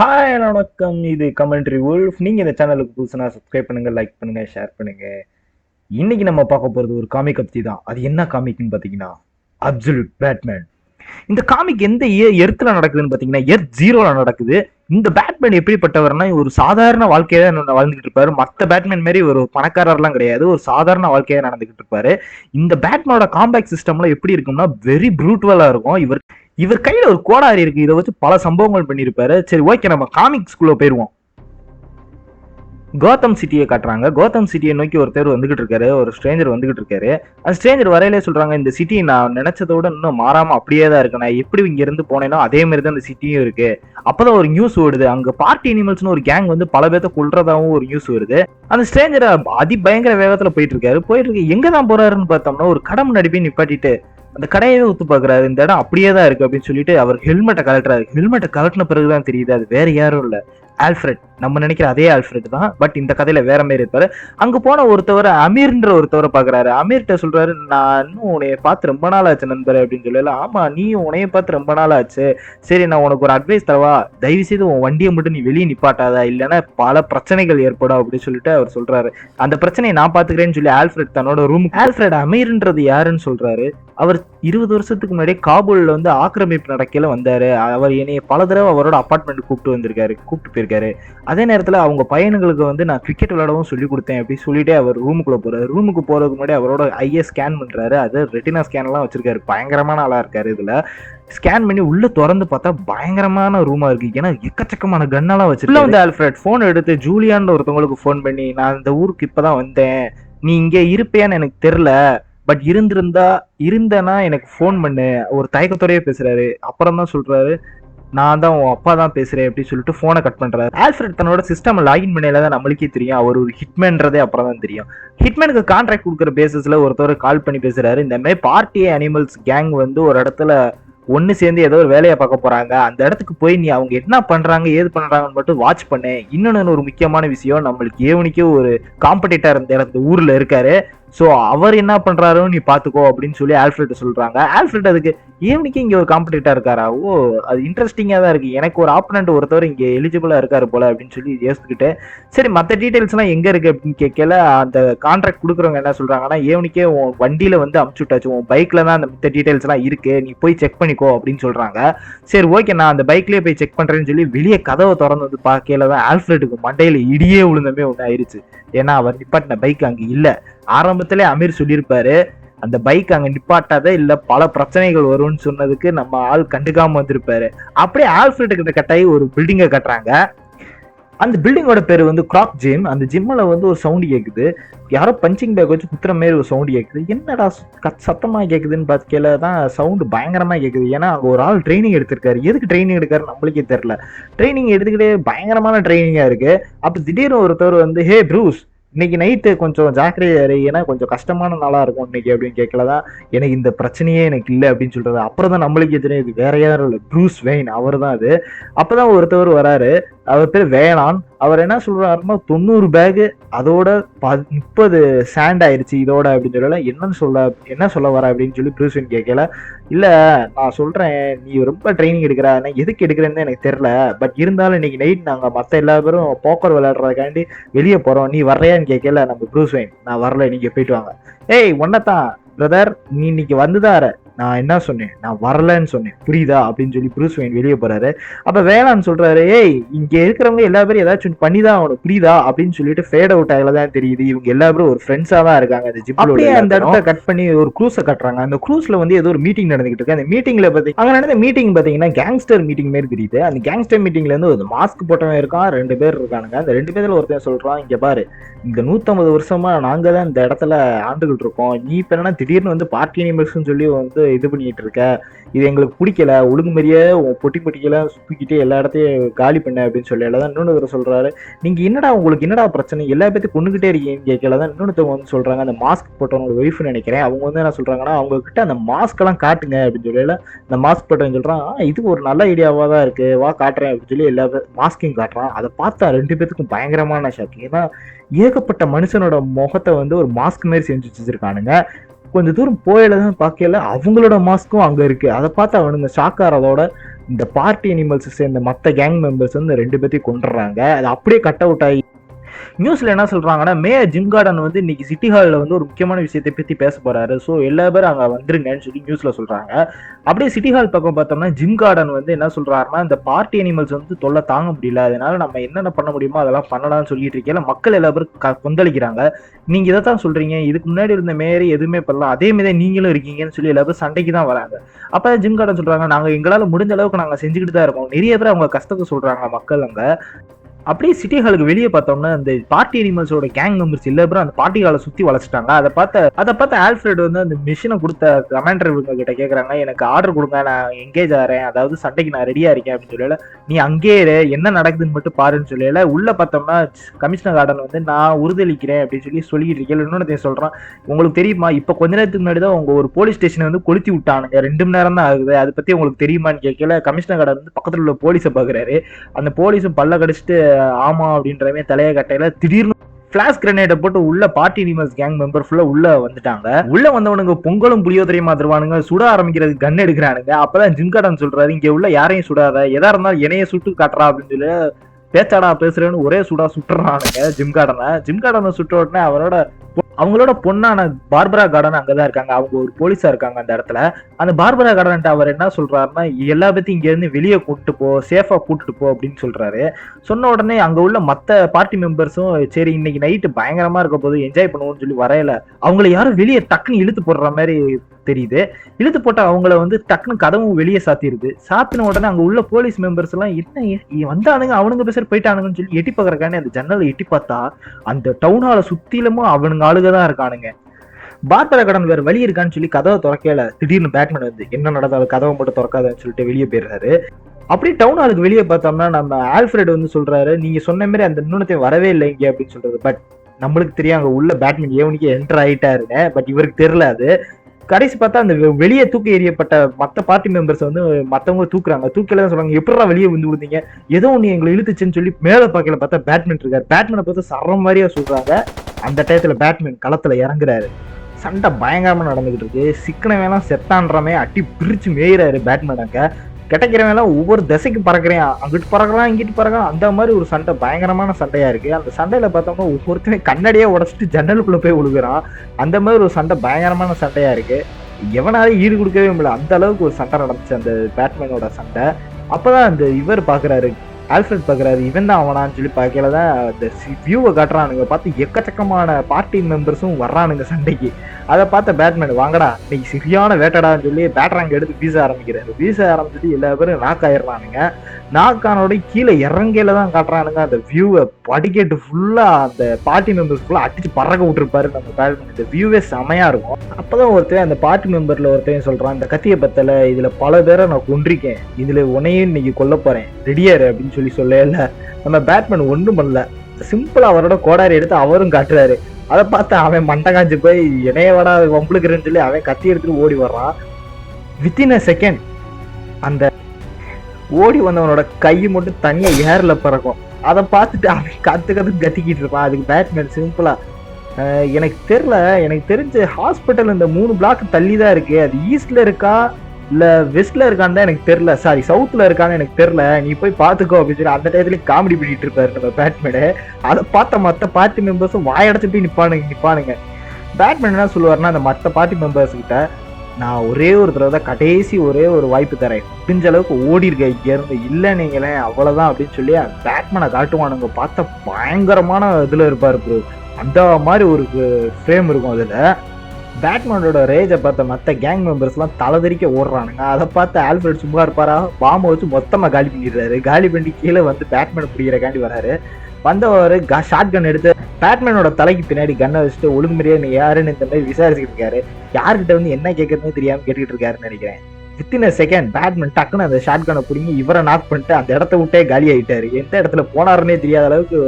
Hi வணக்கம். இது commentary wolf நீங்கள் இந்த சேனலுக்கு புதுசுனா சப்ஸ்கிரைப் பண்ணுங்கள் லைக் பண்ணுங்கள் ஷேர் பண்ணுங்கள் இன்றைக்கி நம்ம பார்க்க போகிறது ஒரு காமிக் பற்றி தான். அது என்ன காமிக்னு பார்த்தீங்கன்னா அப்சல்யூட் பேட்மேன் இந்த காமிக் எந்த எர்த்தில் நடக்குதுன்னு பார்த்தீங்கன்னா எர்த் ஜீரோவில் நடக்குது. இந்த பேட்மேன் எப்படிப்பட்டவர்னா ஒரு சாதாரண வாழ்க்கையை தான் வாழ்ந்துகிட்டு இருப்பாரு. மற்ற பேட்மேன் மாதிரி ஒரு பணக்காரர்லாம் கிடையாது. ஒரு சாதாரண வாழ்க்கையாக நடந்துகிட்டு இருப்பாரு. இந்த பேட்மேனோட காம்பேக்ட் சிஸ்டம்லாம் எப்படி இருக்கும்னா வெரி ப்ரூட்வலாக இருக்கும். இவர் இவர் கையில ஒரு கோடாரி இருக்கு. இதை வச்சு பல சம்பவங்கள் பண்ணியிருப்பாரு. சரி ஓகே நம்ம காமிக்ஸ்குள்ள போயிருவோம். கோத்தம் சிட்டியை காட்டுறாங்க. கோத்தம் சிட்டியை நோக்கி ஒருத்தர் வந்துகிட்டு இருக்காரு. ஒரு ஸ்ட்ரேஞ்சர் வந்துகிட்டு இருக்காரு. அந்த ஸ்ட்ரேஞ்சர் வரையிலே சொல்றாங்க இந்த சிட்டி நான் நினைச்சதை விட இன்னும் மாறாம அப்படியே தான் இருக்கு. நான் எப்படி இங்க இருந்து போனேனோ அதே மாதிரி தான் இந்த சிட்டியும் இருக்கு. அப்பதான் ஒரு நியூஸ் ஓடுது. அங்க பார்ட்டி அனிமல்ஸ்னு ஒரு கேங் வந்து பல பேர்த்த கொள்றதாவும் ஒரு நியூஸ் வருது அந்த ஸ்ட்ரேஞ்சர் அதி பயங்கர வேகத்துல போயிட்டு இருக்காரு. போயிட்டு இருக்கு. எங்க தான் போறாருன்னு பார்த்தோம்னா ஒரு கடை முன்னாடி போய் நிப்பாட்டிட்டு அந்த கடையவே ஒத்து பாக்குறாரு இந்த இடம் அப்படியே தான் இருக்கு அப்படின்னு சொல்லிட்டு அவர் ஹெல்மெட்டை கலட்டுறாரு ஹெல்மெட்டை கலட்டின பிறகுதான் தெரியுது. அது வேற யாரும் இல்ல. ஆல்ஃபிரட் நம்ம நினைக்கிற அதே ஆல்ஃபிரட் தான். பட் இந்த கதையில வேற மாதிரி இருப்பாரு. அங்க போன ஒருத்தவர் அமீர்ன்ற ஒருத்தவரை பாக்குறாரு அமீர்கிட்ட சொல்றாரு நான் இன்னும் உன்னைய பார்த்து ரொம்ப நாள் ஆச்சு நண்பர் அப்படின்னு சொல்லல. ஆமா நீ உனைய பார்த்து ரொம்ப நாள் ஆச்சு. சரி நான் உனக்கு ஒரு அட்வைஸ் தரவா? தயவு செய்து உன் வண்டியை மட்டும் நீ வெளியே நிப்பாட்டாதா. இல்லைன்னா பல பிரச்சனைகள் ஏற்படும் அப்படின்னு சொல்லிட்டு அவர் சொல்றாரு. அந்த பிரச்சனையை நான் பாத்துக்கிறேன்னு சொல்லி ஆல்ஃபிரட் தன்னோட ரூம் ஆல்ஃபிரட் அமீர்ன்றது யாருன்னு சொல்றாரு? அவர் இருபது வருஷத்துக்கு முன்னாடியே காபூல்ல வந்து ஆக்கிரமிப்பு நடக்கையில வந்தாரு. அவர் என்னைய பல தடவை அவரோட அப்பார்ட்மெண்ட் கூப்பிட்டு வந்திருக்காரு கூப்பிட்டு போயிருக்காரு. அதே நேரத்துல அவங்க பையனுங்களுக்கு வந்து நான் கிரிக்கெட் விளையாடவும் சொல்லி கொடுத்தேன் அப்படி சொல்லிட்டு அவர் ரூமுக்குள்ள போறாரு. ரூமுக்கு போறதுக்கு முன்னாடி அவரோட ஐயை ஸ்கேன் பண்றாரு. அது ரெட்டினா ஸ்கேன் எல்லாம் வச்சிருக்காரு. பயங்கரமான ஆளா இருக்காரு இதுல. ஸ்கேன் பண்ணி உள்ள திறந்து பார்த்தா பயங்கரமான ரூமா இருக்கு. ஏன்னா எக்கச்சக்கமான கன்னெல்லாம் வச்சிருக்காரு. வந்து ஆல்ஃபிரட் போன் எடுத்து ஜூலியான்னு ஒருத்தவங்களுக்கு ஃபோன் பண்ணி நான் இந்த ஊருக்கு இப்பதான் வந்தேன். நீ இங்கே இருப்பேன்னு எனக்கு தெரில பட் இருந்திருந்தா இருந்தேன்னா எனக்கு ஃபோன் பண்ணு. ஒரு தயக்கத்தோடயே பேசுறாரு. அப்புறம் தான் சொல்றாரு நான் தான் உன் அப்பா தான் பேசுறேன் அப்படின்னு சொல்லிட்டு ஃபோனை கட் பண்றாரு. ஆல்ஃபிரட் தன்னோட சிஸ்டம் லாகின் பண்ணையில தான் நம்மளுக்கே தெரியும். அவர் ஒரு ஹிட்மேன்றதே அப்புறம் தான் தெரியும் ஹிட்மேனுக்கு கான்ட்ராக்ட் கொடுக்குற பேசிஸ்ல ஒருத்தர் கால் பண்ணி பேசுறாரு. இந்த மாதிரி பார்ட்டி அனிமல்ஸ் கேங் வந்து ஒரு இடத்துல ஒன்று சேர்ந்து ஏதோ ஒரு வேலையை பார்க்க போறாங்க. அந்த இடத்துக்கு போய் நீ அவங்க என்ன பண்றாங்க ஏது பண்றாங்கன்னு மட்டும் வாட்ச் பண்ணு. இன்னொன்னு ஒரு முக்கியமான விஷயம் நம்மளுக்கு ஏவனுக்கே ஒரு காம்படிட்டர் இந்த இடத்துல ஊர்ல இருக்காரு. ஸோ அவர் என்ன பண்றாருன்னு நீ பாத்துக்கோ அப்படின்னு சொல்லி ஆல்ஃபிரட் சொல்றாங்க. ஆல்ஃபிரட் அதுக்கு ஏவனிக்கு இங்கே ஒரு காம்படிட்டர் இருக்காரா? ஓ அது இன்ட்ரெஸ்டிங்காக தான் இருக்குது எனக்கு ஒரு ஆப்பனண்ட் ஒருத்தவர் இங்கே எலிஜிபிளாக இருக்காரு போல அப்படின்னு சொல்லி யோசிச்சுக்கிட்டு சரி மற்ற டீட்டெயில்ஸ்லாம் எங்கே இருக்குது அப்படின்னு கேட்கல அந்த கான்ட்ராக்ட் கொடுக்குறவங்க என்ன சொல்கிறாங்கன்னா ஏவனிக்கே உன் வண்டியில் வந்து அமுச்சு விட்டாச்சு உன் பைக்கில் தான் அந்த மித்த டீட்டெயில்ஸ்லாம் இருக்குது நீ போய் செக் பண்ணிக்கோ அப்படின்னு சொல்கிறாங்க சரி ஓகே நான் அந்த பைக்லேயே போய் செக் பண்ணுறேன்னு சொல்லி வெளியே கதவை திறந்து வந்து பார்க்கல தான் ஆல்ஃப்ரெட்டுக்கு மண்டையில் இடியே விழுந்தமே ஒன்று ஆயிடுச்சு ஏன்னா அவர் நிப்பாட்டின பைக் அங்கே இல்லை. ஆரம்பத்திலே அமீர் சொல்லியிருப்பாரு அந்த பைக் அங்க நிப்பாட்டாத இல்ல பல பிரச்சனைகள் வரும்னு சொன்னதுக்கு நம்ம ஆள் கண்டுக்காம வந்திருப்பாரு. அப்படியே ஆல்ஃபிரட் கிட்ட கட்டாயி ஒரு பில்டிங்கை கட்டுறாங்க. அந்த பில்டிங்கோட பேர் வந்து கிராக் ஜிம் அந்த ஜிம்மில் வந்து ஒரு சவுண்டு கேட்குது யாரோ பஞ்சிங் பேக் வச்சு குத்துற மாரி ஒரு சவுண்டு கேட்குது என்னடா கத் சத்தமாக கேட்குதுன்னு பார்த்துக்கல தான் சவுண்டு பயங்கரமாக கேட்குது ஏன்னா அங்கே ஒரு ஆள் ட்ரைனிங் எடுத்திருக்காரு. எதுக்கு ட்ரைனிங் எடுக்காரு நம்மளுக்கே தெரில ட்ரைனிங் எடுத்துக்கிட்டே பயங்கரமான ட்ரைனிங்காக இருக்குது அப்போ திடீர்னு ஒருத்தர் வந்து ஹே ப்ரூஸ் இன்னைக்கு நைட்டு கொஞ்சம் ஜாக்கிரதையா ஏன்னா கொஞ்சம் கஷ்டமான நாளா இருக்கும் இன்னைக்கு அப்படின்னு கேட்கலதான் எனக்கு இந்த பிரச்சனையே எனக்கு இல்லை அப்படின்னு சொல்றது. அப்புறம் தான் நம்மளுக்கு தெரியும் இது வேற யாரும் இல்லை. ப்ரூஸ் வெயின் அவர் தான் அது. அப்பதான் ஒருத்தவர் வராரு. அவர் பேர் வேளாண். அவர் என்ன சொல்றாருன்னா தொண்ணூறு பேகு அதோட ப முப்பது சாண்ட் ஆயிடுச்சு இதோட அப்படின்னு சொல்லல. என்னன்னு சொல்ல என்ன சொல்ல வர அப்படின்னு சொல்லி ப்ரூஸ்வின் கேட்கல. இல்ல நான் சொல்றேன் நீ ரொம்ப ட்ரைனிங் எடுக்கிற நான் எதுக்கு எடுக்கிறேன்னு எனக்கு தெரியல. பட் இருந்தாலும் இன்னைக்கு நைட் நாங்க மத்த எல்லா பேரும் போக்கர் விளையாடுறதுக்காண்டி வெளியே போறோம். நீ வர்றையான்னு கேட்கல நம்ம ப்ரூஸ் நான் வரல நீங்க போயிட்டு வாங்க. ஏய் ஒன்னதான் பிரதர் நீ இன்னைக்கு வந்துதார நான் என்ன சொன்னேன்? நான் வரலன்னு சொன்னேன். புரியுதா? அப்படின்னு சொல்லி ப்ரூஸ் வெயின் வெளியே போறாரு. அப்ப வேளாண் சொல்றாரு ஏய் இங்க இருக்கிறவங்க எல்லா பேரும் ஏதாச்சும் பண்ணிதான் ஆகணும். புரியுதா? அப்படின்னு சொல்லிட்டு ஃபேட் அவுட் ஆகல தான் தெரியுது. இவங்க எல்லா பேரும் ஒரு ஃப்ரெண்ட்ஸா தான் இருக்காங்க. அந்த அப்படியே அந்த இடத்த கட் பண்ணி ஒரு க்ரூஸை கட்டுறாங்க. அந்த க்ரூஸ்ல வந்து ஏதோ ஒரு மீட்டிங் நடந்துகிட்டு இருக்கு. அந்த மீட்டிங்ல பத்தி அங்க நடந்த மீட்டிங் பாத்தீங்கன்னா கேங்ஸ்டர் மீட்டிங் மாதிரி தெரியுது. அந்த கேங்ஸ்டர் மீட்டிங்ல இருந்து ஒரு மாஸ்க் போட்டவன் இருக்கான். ரெண்டு பேர் இருக்கானுங்க. அந்த ரெண்டு பேர்ல ஒருத்தன் சொல்றான் இங்க பாரு இந்த நூத்தம்பது வருஷமா நாங்க தான் இந்த இடத்துல ஆண்டுகிட்டு இருக்கோம். நீ இப்ப என்னன்னா திடீர்னு வந்து பார்ட்டி அனிமல்ஸ்னு சொல்லி வந்து இது பண்ணிட்டு இருக்க? இது எங்களுக்கு பிடிக்கல. ஒழுங்கு மாதிரியே பொட்டி பொட்டிக்கெல்லாம் சுற்றிக்கிட்டு எல்லா இடத்தையும் காலி பண்ண அப்படின்னு சொல்லி. தான் இன்னொன்று சொல்கிறாரு நீங்கள் என்னடா உங்களுக்கு என்னடா பிரச்சனை? எல்லா பேர்த்தையும் கொண்டுகிட்டே இருக்கீங்கன்னு கேட்கல. தான் இன்னொருத்தவங்க வந்து சொல்கிறாங்க அந்த மாஸ்க் போட்டவங்களோட ஒய்ஃப்னு நினைக்கிறேன். அவங்க வந்து என்ன சொல்கிறாங்கன்னா அவங்கக்கிட்ட அந்த மாஸ்க்கெல்லாம் காட்டுங்க அப்படின்னு சொல்லல அந்த மாஸ்க் போட்டவங்க சொல்கிறான் "ஆ, இது ஒரு நல்ல ஐடியாவாக தான் இருக்குது வா காட்டுறேன் அப்படின்னு சொல்லி எல்லா மாஸ்கையும் காட்டுறான். அதை பார்த்தா ரெண்டு பேத்துக்கும் பயங்கரமான ஷாக் ஏன்னா ஏகப்பட்ட மனுஷனோட முகத்தை வந்து ஒரு மாஸ்க் மாதிரி செஞ்சு வச்சிருக்கானுங்க. கொஞ்சம் தூரம் போயிலதான் பார்க்கல. அவங்களோட மாஸ்க்கும் அங்க இருக்கு. அதை பார்த்து அவனுங்க ஷாக்காரதோட இந்த பார்ட்டி அனிமல்ஸ் சேர்ந்த மற்ற கேங் மெம்பர்ஸ் வந்து ரெண்டு பேர்த்தையும் கொண்டுறாங்க அது அப்படியே கட் அவுட் ஆகி நியூஸ்ல என்ன சொல்றாங்கன்னா மே ஜிம் கார்டன் வந்து இன்னைக்கு சிட்டி ஹாலில் வந்து ஒரு முக்கியமான விஷயத்தை பத்தி பேச போறாரு. ஸோ எல்லா பேரும் அங்கே வந்துருங்கன்னு சொல்லி நியூஸ்ல சொல்றாங்க. அப்படியே சிட்டி ஹால் பக்கம் பார்த்தோம்னா ஜிம் கார்டன் வந்து என்ன சொல்றாருன்னா இந்த பார்ட்டி அனிமல்ஸ் வந்து தொல்லை தாங்க முடியல. அதனால நம்ம என்னென்ன பண்ண முடியுமோ அதெல்லாம் பண்ணலாம்னு சொல்லிட்டு இருக்கேன். மக்கள் எல்லா பேரும் க- கொந்தளிக்கிறாங்க. நீங்க இதை தான் சொல்றீங்க. இதுக்கு முன்னாடி இருந்த மேயர் எதுவுமே பண்ணலாம் அதே மாதிரி நீங்களும் இருக்கீங்கன்னு சொல்லி எல்லா பேரும் சண்டைக்கு தான் வராங்க. அப்ப ஜிம் கார்டன் சொல்றாங்க நாங்க எங்களால முடிஞ்ச அளவுக்கு நாங்க செஞ்சுக்கிட்டு தான் இருக்கோம். நிறைய பேர் அவங்க கஷ்டத்தை சொல்றாங்க மக்கள் அங்கே. அப்படியே சிட்டி ஹாலுக்கு வெளியே பார்த்தோம்னா இந்த பார்ட்டி அனிமல்ஸோட கேங் மெம்பர்ஸ் இல்ல அப்புறம் அந்த பார்ட்டி ஹாலை சுத்தி வளைச்சிட்டாங்க அதை பார்த்த அதை பார்த்து ஆல்ஃபிரட் வந்து அந்த மிஷினை கொடுத்த கமாண்டர் இவங்க கிட்ட கேட்கறாங்க எனக்கு ஆர்டர் கொடுங்க நான் எங்கேஜ் ஆறேன். அதாவது சண்டைக்கு நான் ரெடியா இருக்கேன் அப்படின்னு சொல்லல. நீ அங்கேயே என்ன நடக்குதுன்னு மட்டும் பாருன்னு சொல்லல. உள்ள பார்த்தோம்னா கமிஷனர் கார்டன் வந்து நான் உறுதளிக்கிறேன் அப்படின்னு சொல்லி சொல்லிட்டு இருக்கேன். இன்னொன்னு சொல்றான். உங்களுக்கு தெரியுமா? இப்ப கொஞ்ச நேரத்துக்கு முன்னாடி தான் உங்க ஒரு போலீஸ் ஸ்டேஷனை வந்து கொளுத்தி விட்டானுங்க. ரெண்டு மணி நேரம் தான் ஆகுது. அதை பத்தி உங்களுக்கு தெரியுமான்னு கேட்கல. கமிஷனர் கார்டன் வந்து பக்கத்துல உள்ள போலீஸை பாக்குறாரு. அந்த போலீஸும் பல்ல கடிச்சிட்டு ஆமா அப்படின்றவே தலையை கட்டையில திடீர்னு பிளாஷ் கிரனேட்டை போட்டு உள்ள பார்ட்டி அனிமல்ஸ் கேங் மெம்பர் ஃபுல்லா உள்ள வந்துட்டாங்க. உள்ள வந்தவனுங்க பொங்கலும் புளியோதரையுமா தருவானுங்க? சுட ஆரம்பிக்கிறதுக்கு கன் எடுக்கிறானுங்க. அப்பதான் ஜிம்கார்டன் சொல்றாரு இங்க உள்ள யாரையும் சுடாத. எதா இருந்தாலும் என்னைய சுட்டு காட்டுறா அப்படின்னு சொல்லி பேச்சாடா பேசுறேன்னு ஒரே சுடா சுட்டுறானுங்க ஜிம் கார்டனை ஜிம் கார்டனை சுட்ட உடனே அவரோட அவங்களோட பொண்ணான பார்பரா கார்டன் அங்கதான் இருக்காங்க. அவங்க ஒரு போலீஸா இருக்காங்க அந்த இடத்துல. அந்த பார்பரா கார்டன் அவர் என்ன சொல்றாருன்னா எல்லா பத்தியும் இங்க இருந்து வெளியே கூப்பிட்டு போ சேஃபா கூப்பிட்டு போ அப்படின்னு சொல்றாரு. சொன்ன உடனே அங்க உள்ள மத்த பார்ட்டி மெம்பர்ஸும் சரி இன்னைக்கு நைட்டு பயங்கரமா இருக்க போது என்ஜாய் பண்ணுவோம்னு சொல்லி வரையில. அவங்கள யாரும் வெளியே டக்குன்னு இழுத்து போடுற மாதிரி தெரியுது. இழுத்து போட்ட அவங்கள வந்து டக்குன்னு கதவும் வெளியே சாத்திடுது சாத்தின உடனே அங்கே உள்ள போலீஸ் மெம்பர்ஸ் எல்லாம் என்ன வந்தானுங்க அவனுங்க பேசுற போயிட்டானுங்கன்னு சொல்லி எட்டி பார்க்குறக்கானே அந்த ஜன்னலை எட்டி பார்த்தா அந்த டவுன் ஹாலை சுத்திலுமும் அவனுங்க ஆளுக தான் இருக்கானுங்க. பார்பரா கடன் வேற வழி இருக்கான்னு சொல்லி கதவை திறக்கல. திடீர்னு பேட்மேன் வந்து என்ன நடந்தாலும் கதவை மட்டும் திறக்காதுன்னு சொல்லிட்டு வெளியே போயிடுறாரு. அப்படியே டவுன் ஹாலுக்கு வெளியே பார்த்தோம்னா நம்ம ஆல்ஃபிரட் வந்து சொல்றாரு நீங்க சொன்ன மாதிரி அந்த இன்னொன்னத்தை வரவே இல்லை இங்கே அப்படின்னு சொல்றது. பட் நம்மளுக்கு தெரியும் அங்கே உள்ள பேட்மேன் ஏவனுக்கு என்டர் ஆகிட்டாருங்க பட் இவருக்கு தெரியல அது. கடைசி பார்த்தா அந்த வெ- வெளியே தூக்கி எறியப்பட்ட மற்ற பார்ட்டி மெம்பர்ஸ் வந்து மற்றவங்க தூக்குறாங்க. தூக்கில தான் சொல்றாங்க எப்படா வெளியே வந்து விழுந்தீங்க? ஏதோ ஒன்று எங்களை இழுத்துச்சுன்னு சொல்லி மேலே பார்க்கல பார்த்தா பேட்மேன் இருக்காரு. பேட்மேனை பார்த்து சரம் மாதிரியா சொல்றாங்க. அந்த டயத்துல பேட்மேன் களத்துல இறங்குறாரு. சண்டை பயங்கரமா நடந்துகிட்டு இருக்கு. சிக்கனவேலாம் செத்தான்றமே அட்டி பிரிச்சு மேயிறாரு பேட்மேன் அங்க. கிடைக்கிறவன் எல்லாம் ஒவ்வொரு திசைக்கு பறக்குறேன் அங்கிட்டு பறக்கிறான் இங்கிட்டு பறக்கிறான் அந்த மாதிரி ஒரு சண்டை பயங்கரமான சண்டையா இருக்கு. அந்த சண்டையில பார்த்தவங்க ஒவ்வொருத்தனையும் கண்ணடியே உடச்சிட்டு ஜன்னலுக்குள்ள போய் விழுகிறான் அந்த மாதிரி ஒரு சண்டை பயங்கரமான சண்டையா இருக்கு. எவனாலும் ஈடு கொடுக்கவே முடியல. அந்த அளவுக்கு ஒரு சண்டை நடந்துச்சு அந்த பேட்மேனோட சண்டை. அப்பதான் அந்த இவர் பாக்குறாரு ஆல்ஃபிரட் பார்க்குறாரு இவன் தான் அவனான்னு சொல்லி பார்க்கல தான் அந்த வியூவை காட்டுறானுங்க. பார்த்து எக்கச்சக்கமான பார்ட்டி மெம்பர்ஸும் வர்றானுங்க சண்டைக்கு. அதை பார்த்த பேட்மேன் வாங்கடா இன்னைக்கு சரியான வேட்டடான்னு சொல்லி பேட்ராங்க எடுத்து வீச ஆரம்பிக்கிறாரு. வீச ஆரம்பிச்சுட்டு எல்லா பேரும் நாக் ஆயிடுறானுங்க. நாக்கானோட கீழே இறங்கையில தான் காட்டுறானுங்க. அந்த வியூவை படிக்கட்டு ஃபுல்லாக அந்த பார்ட்டி மெம்பர்ஸ் ஃபுல்லாக அடிச்சு பறக்க விட்டுருப்பாரு நம்ம பேட்மேன் இந்த வியூவே செமையாக இருக்கும். அப்பதான் ஒருத்தன் அந்த பார்ட்டி மெம்பர்ல ஒருத்தன் சொல்கிறான் இந்த கத்தியை பத்தலை இதில் பல பேரை நான் கொன்றிருக்கேன். இதில் உனையும் இன்னைக்கு கொல்ல போகிறேன் ரெடியாரு அப்படின்னு சொல்லி சொல்லல. நம்ம பேட்மேன் ஒன்றும் பண்ணல. சிம்பிளா அவரோட கோடாரி எடுத்து அவரும் காட்டுறாரு. அதை பார்த்து அவன் மண்டை காஞ்சி போய் இணைய வடா சொல்லி அவன் கத்தி எடுத்துட்டு ஓடி வர்றான். வித்தின் அ செகண்ட் அந்த ஓடி வந்தவனோட கை மட்டும் தனியா ஏரில் பறக்கும். அதை பார்த்துட்டு அவன் கற்று கற்று கத்திக்கிட்டு இருப்பான். அதுக்கு பேட்மேன் சிம்பிளா எனக்கு தெரியல எனக்கு தெரிஞ்ச ஹாஸ்பிட்டல் இந்த மூணு பிளாக் தள்ளி தான் இருக்கு. அது ஈஸ்ட்ல இருக்கா இல்ல வெஸ்ட்ல இருக்கான்னு தான் எனக்கு தெரியல. சாரி சவுத்தில் இருக்கான்னு எனக்கு தெரியல. நீ போய் பாத்துக்கோ அப்படின்னு சொல்லி அந்த டயத்துலயும் காமெடி பண்ணிட்டு இருப்பாரு நம்ம பேட்மேனு அதை பார்த்த மத்த பார்ட்டி மெம்பர்ஸும் வாயடைச்சு போய் நிப்பானுங்க நிப்பானுங்க. பேட்மேன் என்ன சொல்லுவாருன்னா அந்த மத்த பார்ட்டி மெம்பர்ஸ் கிட்ட நான் ஒரே ஒரு தடவை தான் கடைசி ஒரே ஒரு வாய்ப்பு தரேன். முடிஞ்ச அளவுக்கு ஓடி இருக்க இங்கேருந்து இருந்து நீங்களே அவ்வளோதான் அப்படின்னு சொல்லி அந்த பேட்மேனை காட்டுவானுங்க. பார்த்த பயங்கரமான இதில் இருப்பார் ப்ரோ அந்த மாதிரி ஒரு ஃப்ரேம் இருக்கும் அதில். பேட்மேனோட ரேஜை பார்த்த மற்ற கேங் மெம்பர்ஸ்லாம் தலைதறிக்க ஓடுறானுங்க. அதை பார்த்து ஆல்ஃபிரட் சும்மா இருப்பாரா? பாம்பை வச்சு மொத்தமா காலி பண்ணிடுறாரு. காலி பண்ணி கீழே வந்து பேட்மேன் பிடிக்கிறக்காண்டி வராரு. வந்தவர் ஷார்ட் கன் எடுத்து பேட்மேனோட தலைக்கு பின்னாடி கன்னை வச்சுட்டு ஒழுங்கு மாதிரியே நீ யாருன்னு இந்த மாதிரி விசாரிச்சுட்டு இருக்காரு. யார்கிட்ட வந்து என்ன கேட்கறதுன்னு தெரியாம கேட்டுக்கிட்டு இருக்காருன்னு நினைக்கிறேன். வித்தின் அ செகண்ட் பேட்மேன் டக்குன்னு அந்த ஷார்ட் கனை பிடிங்கி இவரை நாக் பண்ணிட்டு அந்த இடத்த விட்டே காலி ஆயிட்டாரு எந்த இடத்துல போனாருன்னே தெரியாத அளவுக்கு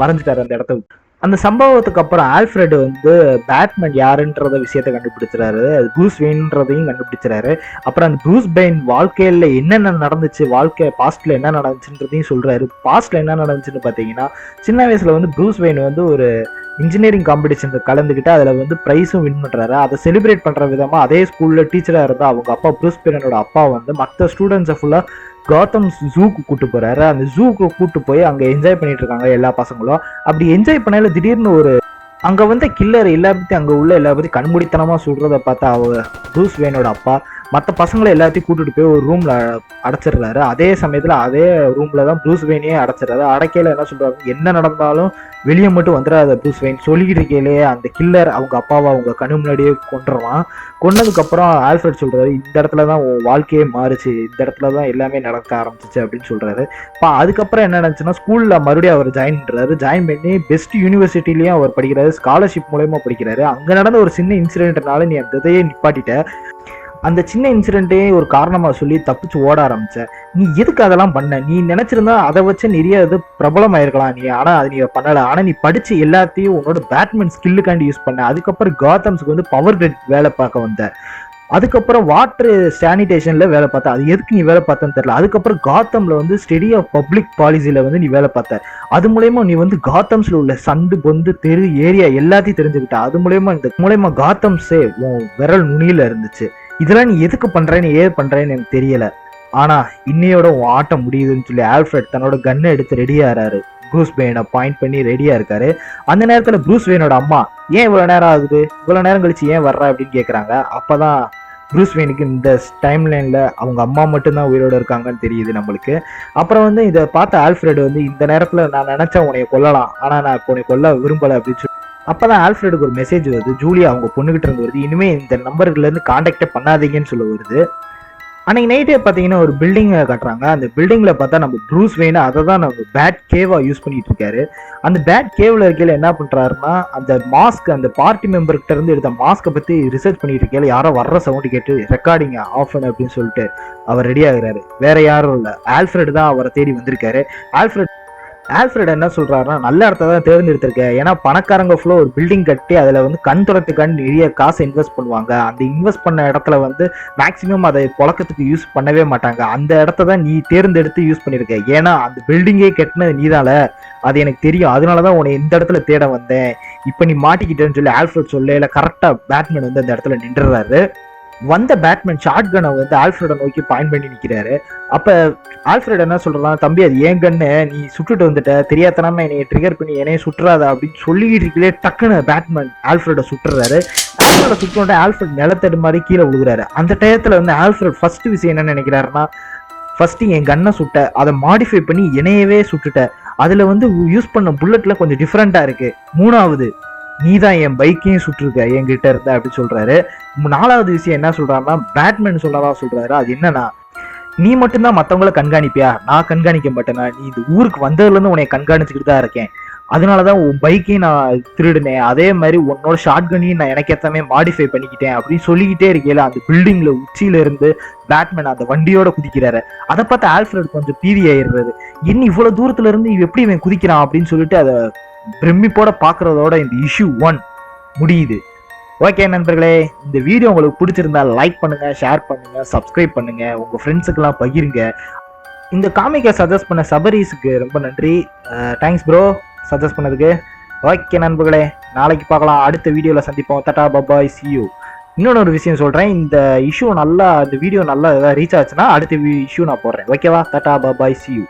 மறைஞ்சிட்டாரு அந்த இடத்த விட்டு. அந்த சம்பவத்துக்கு அப்புறம் ஆல்ஃபிரட் வந்து பேட்மேன் யாருன்றத விஷயத்த கண்டுபிடிச்சிறாரு. அது ப்ரூஸ் வெயின்றதையும் கண்டுபிடிச்சிறாரு. அப்புறம் அந்த ப்ரூஸ் பெயின் வாழ்க்கையில என்னென்ன நடந்துச்சு வாழ்க்கை பாஸ்ட்ல என்ன நடந்துச்சுன்றதையும் சொல்றாரு. பாஸ்ட்ல என்ன நடந்துச்சுன்னு பாத்தீங்கன்னா சின்ன வயசுல வந்து ப்ரூஸ் வெயின் வந்து ஒரு இன்ஜினியரிங் காம்படிஷன் கலந்துக்கிட்டு அதில் வந்து ப்ரைஸும் வின் பண்ணுறாரு அதை செலிப்ரேட் பண்ணுற விதமாக அதே ஸ்கூலில் டீச்சராக இருந்தால் அவங்க அப்பா ப்ரூஸ் பெயினோட அப்பா வந்து மற்ற ஸ்டூடெண்ட்ஸை ஃபுல்லாக கௌதம் ஜூக்கு கூட்டு போறாரு. அந்த ஜூக்கு கூட்டு போய் அங்க என்ஜாய் பண்ணிட்டு இருக்காங்க எல்லா பசங்களும். அப்படி என்ஜாய் பண்ணல திடீர்னு ஒரு அங்க வந்த கில்லர் எல்லா பத்தி அங்க உள்ள எல்லா பத்தி கண்மூடித்தனமா சொல்றதை பார்த்தா அவ ப்ரூஸ் வேனோட அப்பா மற்ற பசங்களை எல்லாத்தையும் கூட்டிட்டு போய் ஒரு ரூம்ல அடைச்சிடுறாரு. அதே சமயத்துல அதே ரூம்ல தான் ப்ளூஸ் வெயினையே அடைச்சிடுறாரு. அடைக்கையில என்ன சொல்றாரு என்ன நடந்தாலும் வெளியே மட்டும் வந்துடாத ப்ளூஸ் வெயின் சொல்லிக்கிட்டு இருக்கையிலே அந்த கில்லர் அவங்க அப்பாவை அவங்க கண்ணு முன்னாடியே கொண்டுருவான் கொன்னதுக்கு அப்புறம் ஆல்ஃபர்ட் சொல்றாரு இந்த இடத்துல தான் உன் வாழ்க்கையே மாறுச்சு. இந்த இடத்துல தான் எல்லாமே நடக்க ஆரம்பிச்சிச்சு அப்படின்னு சொல்றாரு. இப்போ அதுக்கப்புறம் என்ன நடந்துச்சுன்னா ஸ்கூல்ல மறுபடியும் அவர் ஜாயின் பண்றாரு. ஜாயின் பண்ணி பெஸ்ட் யூனிவர்சிட்டிலையும் அவர் படிக்கிறாரு. ஸ்காலர்ஷிப் மூலயமா படிக்கிறாரு. அங்க நடந்த ஒரு சின்ன இன்சிடென்ட்னால நீ அந்த இதையே நிப்பாட்டிட்ட. அந்த சின்ன இன்சிடென்ட்டே ஒரு காரணமாக சொல்லி தப்பிச்சு ஓட ஆரம்பிச்ச. நீ எதுக்கு அதெல்லாம் பண்ண? நீ நினைச்சிருந்தா அதை வச்சு நிறைய இது பிரபலமாயிருக்கலாம் நீ. ஆனால் அது நீ பண்ணலை. ஆனால் நீ படித்து எல்லாத்தையும் உன்னோட பேட்மேன் ஸ்கில்லுக்காண்டி யூஸ் பண்ண. அதுக்கப்புறம் காத்தம்ஸ்க்கு வந்து பவர் கிரிட் வேலை பார்க்க வந்த. அதுக்கப்புறம் வாட்டர் சானிடேஷன்ல வேலை பார்த்த. அது எதுக்கு நீ வேலை பார்த்தன்னு தெரியல. அதுக்கப்புறம் காத்தம்ல வந்து ஸ்டெடி ஆஃப் பப்ளிக் பாலிசியில வந்து நீ வேலை பார்த்த. அது மூலயமா நீ வந்து காத்தம்ஸ்ல உள்ள சந்து பொந்து தெரு ஏரியா எல்லாத்தையும் தெரிஞ்சுக்கிட்ட. அது மூலயமா இந்த மூலயமா காத்தம்ஸே உன் விரல் நுனியில இருந்துச்சு. இதெல்லாம் நீ எதுக்கு பண்றேன்னு ஏது பண்றேன்னு எனக்கு தெரியல. ஆனா இன்னையோட உன் ஆட்டம் முடியுதுன்னு சொல்லி ஆல்ஃபிரட் தன்னோட கன்னை எடுத்து ரெடி ப்ரூஸ் பெயினை பாயிண்ட் பண்ணி ரெடியா இருக்காரு. அந்த நேரத்துல ப்ரூஸ் வெயினோட அம்மா ஏன் இவ்வளோ நேரம் ஆகுது? இவ்வளவு நேரம் கழிச்சு ஏன் வர்ற? அப்படின்னு கேக்குறாங்க. அப்பதான் ப்ரூஸ் வெயினுக்கு இந்த டைம் லைனில் அவங்க அம்மா மட்டும்தான் உயிரோட இருக்காங்கன்னு தெரியுது நம்மளுக்கு. அப்புறம் வந்து இதை பார்த்த ஆல்ஃபிரட் வந்து இந்த நேரத்துல நான் நினைச்சா உன்னைய கொல்லலாம். ஆனா நான் இப்போ உன்னை கொல்ல விரும்பலை அப்படின்னு சொல்லி அப்பதான் ஆல்ஃபிரடுக்கு ஒரு மெசேஜ் வருது. ஜூலியா அவங்க பொண்ணுகிட்ட இருந்து வருது. இனிமே இந்த நம்பர்ல இருந்து காண்டாக்டே பண்ணாதீங்கன்னு சொல்ல வருது. அன்னைக்கு நைட்டே பார்த்தீங்கன்னா ஒரு பில்டிங் கட்டுறாங்க. அந்த பில்டிங்ல பார்த்தா நம்ம ப்ரூஸ் வேணும் அதை தான் நம்ம பேட் கேவா யூஸ் பண்ணிட்டு இருக்காரு. அந்த பேட் கேவ்ல இருக்கையில என்ன பண்றாருன்னா அந்த மாஸ்க் அந்த பார்ட்டி மெம்பர்கிட்ட இருந்து எடுத்த மாஸ்க்கை பத்தி ரிசர்ச் பண்ணிட்டு இருக்கையில யாரோ வர்ற சவுண்ட் கேட்டு ரெக்கார்டிங் ஆஃப் பண்ணு அப்படின்னு சொல்லிட்டு அவர் ரெடி ஆகுறாரு. வேற யாரும் இல்ல. ஆல்ஃபிரட் தான் அவரை தேடி வந்திருக்காரு. ஆல்ஃபிரட் ஆல்ஃபிரட் என்ன சொல்றாருன்னா நல்ல இடத்த தான் தேர்ந்தெடுத்திருக்கேன். ஏன்னா பணக்காரங்க ஃபுல்லாக ஒரு பில்டிங் கட்டி அதில் வந்து கண் துறத்துக்காண்டி நிறைய காசை இன்வெஸ்ட் பண்ணுவாங்க. அந்த இன்வெஸ்ட் பண்ண இடத்துல வந்து மேக்சிமம் அதை புழக்கத்துக்கு யூஸ் பண்ணவே மாட்டாங்க. அந்த இடத்த தான் நீ தேர்ந்தெடுத்து யூஸ் பண்ணியிருக்கேன் ஏன்னா அந்த பில்டிங்கே கட்டினது நீதால. அது எனக்கு தெரியும். அதனால தான் உன்னை இந்த இடத்துல தேட வந்தேன். இப்போ நீ மாட்டிக்கிட்டேன்னு சொல்லி ஆல்ஃபிரட் சொல்ல இல்லை கரெக்டாக பேட்மேன் வந்து அந்த இடத்துல நின்றுறாரு. வந்த பேட்மேன் ஷார்ட் கனை வந்து ஆல்ஃப்ரெடை நோக்கி பாயிண்ட் பண்ணி நிற்கிறாரு அப்போ ஆல்ஃப்ரெட் என்ன சொல்கிறான் தம்பி அது ஏன் கண்ணு நீ சுட்டுட்டு வந்துட்ட. தெரியாதனாம என்னைய ட்ரிகர் பண்ணி என்னைய சுட்டுறாத. அப்படின்னு சொல்லிக்கிட்டு இருக்கலே டக்குன்னு பேட்மேன் ஆல்ஃப்ரெடை சுட்டுறாரு. ஆல்ஃப்ரெடை சுட்டு ஆல்ஃப்ரெட் நிலத்தடு மாதிரி கீழே விழுகுறாரு அந்த டயத்தில் வந்து ஆல்ஃப்ரெட் ஃபர்ஸ்ட் விஷயம் என்ன நினைக்கிறாருன்னா ஃபர்ஸ்ட்டு என் கன்னை சுட்ட. அதை மாடிஃபை பண்ணி என்னையவே சுட்டுட்ட. அதில் வந்து யூஸ் பண்ண புல்லட்டில் கொஞ்சம் டிஃப்ரெண்ட்டாக இருக்குது மூணாவது நீ தான் என் பைக்கையும் சுட்டிருக்க என்கிட்ட இருந்த அப்படி சொல்றாரு. நாலாவது விஷயம் என்ன சொல்றாருன்னா பேட்மேன் சொல்லவா சொல்றாரு. அது என்னன்னா நீ மட்டும்தான் மத்தவங்கள கண்காணிப்பியா? நான் கண்காணிக்க மாட்டேனா? நீ இந்த ஊருக்கு வந்ததுல இருந்து உன்னை கண்காணிச்சுக்கிட்டு தான் இருக்கேன். அதனாலதான் உன் பைக்கையும் நான் திருடினேன். அதே மாதிரி உன்னோட ஷார்ட் கனையும் நான் எனக்கு ஏத்தமே மாடிஃபை பண்ணிக்கிட்டேன் அப்படின்னு சொல்லிக்கிட்டே இருக்கையில அந்த பில்டிங்ல உச்சியில இருந்து பேட்மேன் அந்த வண்டியோட குதிக்கிறாரு. அதை பார்த்து ஆல்ஃபிரட் கொஞ்சம் பீதி ஆயிடுறாரு. இன்னும் இவ்வளவு தூரத்துல இருந்து இவன் எப்படி இவன் குதிக்கிறான்? அப்படின்னு சொல்லிட்டு அதை பிரமிப்போட பார்க்குறதோட இந்த இஷ்யூ ஒன் முடியுது. ஓகே நண்பர்களே இந்த வீடியோ உங்களுக்கு பிடிச்சிருந்தா லைக் பண்ணுங்க ஷேர் பண்ணுங்க சப்ஸ்கிரைப் பண்ணுங்க உங்க ஃப்ரெண்ட்ஸுக்கெல்லாம் பகிருங்க. இந்த காமிக்கை சஜஸ்ட் பண்ண சபரீஸுக்கு ரொம்ப நன்றி. தேங்க்ஸ் ப்ரோ சஜஸ்ட் பண்ணதுக்கு. ஓகே நண்பர்களே நாளைக்கு பார்க்கலாம். அடுத்த வீடியோவில் சந்திப்போம். தட்டா பபாய் சியூ இன்னொன்று ஒரு விஷயம் சொல்கிறேன் இந்த இஷ்யூ நல்லா இந்த வீடியோ நல்லா ரீச் ஆச்சுன்னா அடுத்த இஷ்யூ நான் போடுறேன். ஓகேவா தட்டா பபாய் சியூ